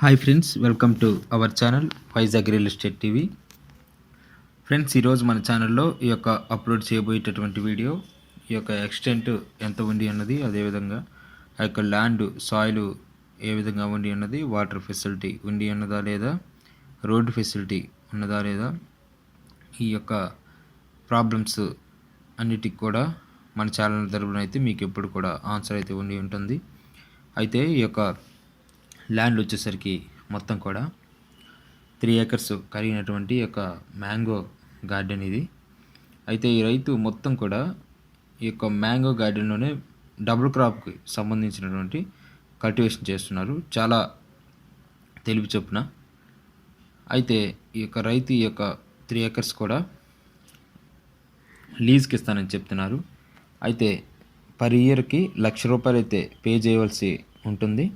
Hi friends welcome to our channel Vizag real estate TV friends ఈరోజు మన ఛానల్లో ఈ యొక్క అప్లోడ్ చేయబోయేటటువంటి వీడియో ఈ యొక్క ఎక్స్టెంట్ ఎంత ఉంది అన్నది అదేవిధంగా ఆ యొక్క ల్యాండ్ సాయిల్ ఏ విధంగా ఉండి ఉన్నది వాటర్ ఫెసిలిటీ ఉండి ఉన్నదా లేదా రోడ్డు ఫెసిలిటీ ఉన్నదా లేదా ఈ యొక్క ప్రాబ్లమ్స్ అన్నిటికి కూడా మన ఛానల్ తరపున అయితే మీకు ఎప్పుడు కూడా ఆన్సర్ అయితే ఉండి ఉంటుంది. అయితే ఈ యొక్క ల్యాండ్ వచ్చేసరికి మొత్తం కూడా త్రీ ఏకర్స్ కలిగినటువంటి ఒక మ్యాంగో గార్డెన్ ఇది. అయితే ఈ రైతు మొత్తం కూడా ఈ యొక్క మ్యాంగో గార్డెన్లోనే డబుల్ క్రాప్కి సంబంధించినటువంటి కల్టివేషన్ చేస్తున్నారు. చాలా తెలివి చొప్పున. అయితే ఈ యొక్క రైతు ఈ యొక్క త్రీ ఏకర్స్ కూడా లీజ్కి ఇస్తానని చెప్తున్నారు. అయితే పర్ ఇయర్కి లక్ష రూపాయలు అయితే పే చేయవలసి ఉంటుంది.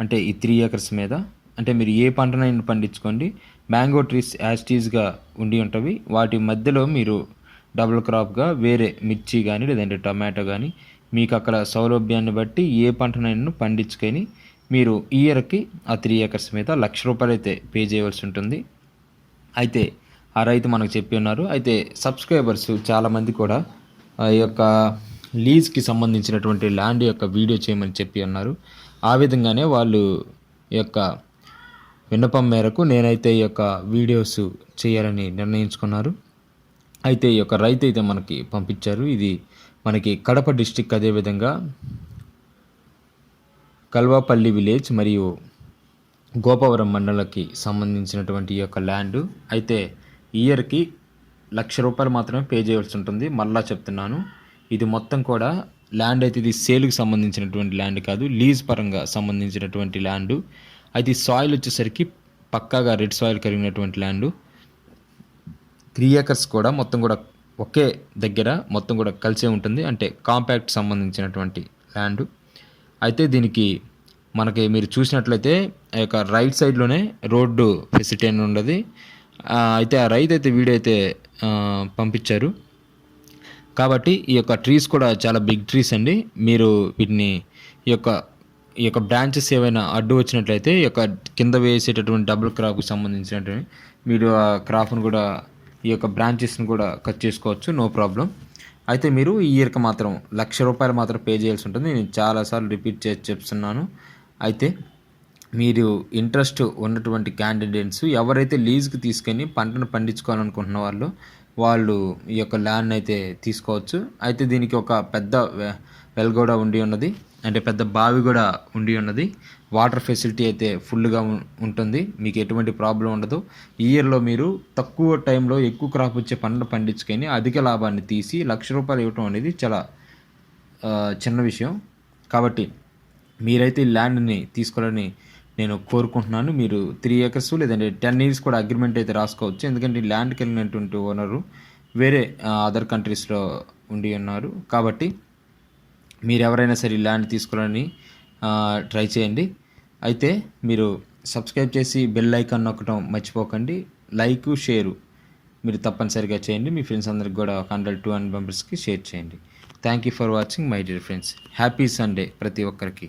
అంటే ఈ త్రీ ఏకర్స్ మీద. అంటే మీరు ఏ పంటనైనా పండించుకోండి. మ్యాంగో ట్రీస్ యాస్టీస్గా ఉండి ఉంటవి. వాటి మధ్యలో మీరు డబుల్ క్రాప్గా వేరే మిర్చి కానీ లేదంటే టమాటో కానీ మీకు అక్కడ సౌలభ్యాన్ని బట్టి ఏ పంటనైనా పండించుకొని మీరు ఇయర్కి ఆ త్రీ ఏకర్స్ మీద లక్ష రూపాయలు అయితే పే చేయవలసి ఉంటుంది. అయితే ఆ రైతు మనకు చెప్పి ఉన్నారు. అయితే సబ్స్క్రైబర్స్ చాలామంది కూడా ఈ యొక్క లీజ్కి సంబంధించినటువంటి ల్యాండ్ యొక్క వీడియో చేయమని చెప్పి ఉన్నారు. ఆ విధంగానే వాళ్ళు యొక్క విన్నపం మేరకు నేనైతే ఈ యొక్క వీడియోస్ చేయాలని నిర్ణయించుకున్నారు. అయితే ఈ యొక్క రైతు అయితే మనకి పంపించారు. ఇది మనకి కడప డిస్టిక్ అదేవిధంగా కల్వాపల్లి విలేజ్ మరియు గోపవరం మండలకి సంబంధించినటువంటి ఈ యొక్క ల్యాండ్. అయితే ఇయర్కి లక్ష రూపాయలు మాత్రమే పే చేయవలసి ఉంటుంది. మళ్ళా చెప్తున్నాను. ఇది మొత్తం కూడా ల్యాండ్ అయితే ఇది సేల్కి సంబంధించినటువంటి ల్యాండ్ కాదు లీజ్ పరంగా సంబంధించినటువంటి ల్యాండ్ అయితే సాయిల్ వచ్చేసరికి పక్కాగా రెడ్ సాయిల్ కలిగినటువంటి ల్యాండ్ త్రీ ఏకర్స్ కూడా మొత్తం కూడా ఒకే దగ్గర మొత్తం కూడా కలిసే ఉంటుంది అంటే కాంపాక్ట్ సంబంధించినటువంటి ల్యాండ్ అయితే దీనికి మనకి మీరు చూసినట్లయితే ఆ యొక్క రైట్ సైడ్లోనే రోడ్డు ఫెసిలిటీ అని ఉండదు అయితే ఆ రైతు అయితే వీడియో అయితే పంపించారు. కాబట్టి ఈ యొక్క ట్రీస్ కూడా చాలా బిగ్ ట్రీస్ అండి. మీరు వీటిని ఈ యొక్క ఈ యొక్క బ్రాంచెస్ ఏవైనా అడ్డు వచ్చినట్లయితే ఈ యొక్క కింద వేసేటటువంటి డబుల్ క్రాప్కి సంబంధించినటువంటి మీరు ఆ క్రాప్ను కూడా ఈ యొక్క బ్రాంచెస్ని కూడా కట్ చేసుకోవచ్చు. నో ప్రాబ్లం అయితే మీరు ఈ ఇయర్కి మాత్రం లక్ష రూపాయలు మాత్రం పే చేయాల్సి ఉంటుంది. నేను చాలాసార్లు రిపీట్ చేసి చెప్తున్నాను. అయితే మీరు ఇంట్రెస్ట్ ఉన్నటువంటి క్యాండిడేట్స్ ఎవరైతే లీజ్కి తీసుకొని పంటను పండించుకోవాలనుకుంటున్న వాళ్ళు వాళ్ళు ఈ యొక్క ల్యాండ్ అయితే తీసుకోవచ్చు. అయితే దీనికి ఒక పెద్ద వెల్ కూడా ఉండి ఉన్నది. అంటే పెద్ద బావి కూడా ఉండి ఉన్నది. వాటర్ ఫెసిలిటీ అయితే ఫుల్గా ఉంటుంది. మీకు ఎటువంటి ప్రాబ్లం ఉండదు. ఇయర్లో మీరు తక్కువ టైంలో ఎక్కువ క్రాప్ వచ్చే పంటను పండించుకొని అధిక లాభాన్ని తీసి లక్ష రూపాయలు ఇవ్వటం అనేది చాలా చిన్న విషయం. కాబట్టి మీరైతే ఈ ల్యాండ్ని తీసుకోవాలని నేను కోరుకుంటున్నాను. మీరు త్రీ ఏకర్స్ లేదంటే టెన్ ఇయర్స్ కూడా అగ్రిమెంట్ అయితే రాసుకోవచ్చు. ఎందుకంటే ల్యాండ్కి వెళ్ళినటువంటి ఓనరు వేరే అదర్ కంట్రీస్లో ఉండి ఉన్నారు. కాబట్టి మీరు ఎవరైనా సరే ల్యాండ్ తీసుకోవాలని ట్రై చేయండి. అయితే మీరు సబ్స్క్రైబ్ చేసి బెల్ ఐకాన్ నొక్కడం మర్చిపోకండి. లైక్ షేరు మీరు తప్పనిసరిగా చేయండి. మీ ఫ్రెండ్స్ అందరికి కూడా హండ్రెడ్ టూ హండ్రెడ్ మెంబర్స్కి షేర్ చేయండి. Thank you for watching my dear friends happy Sunday ప్రతి ఒక్కరికి.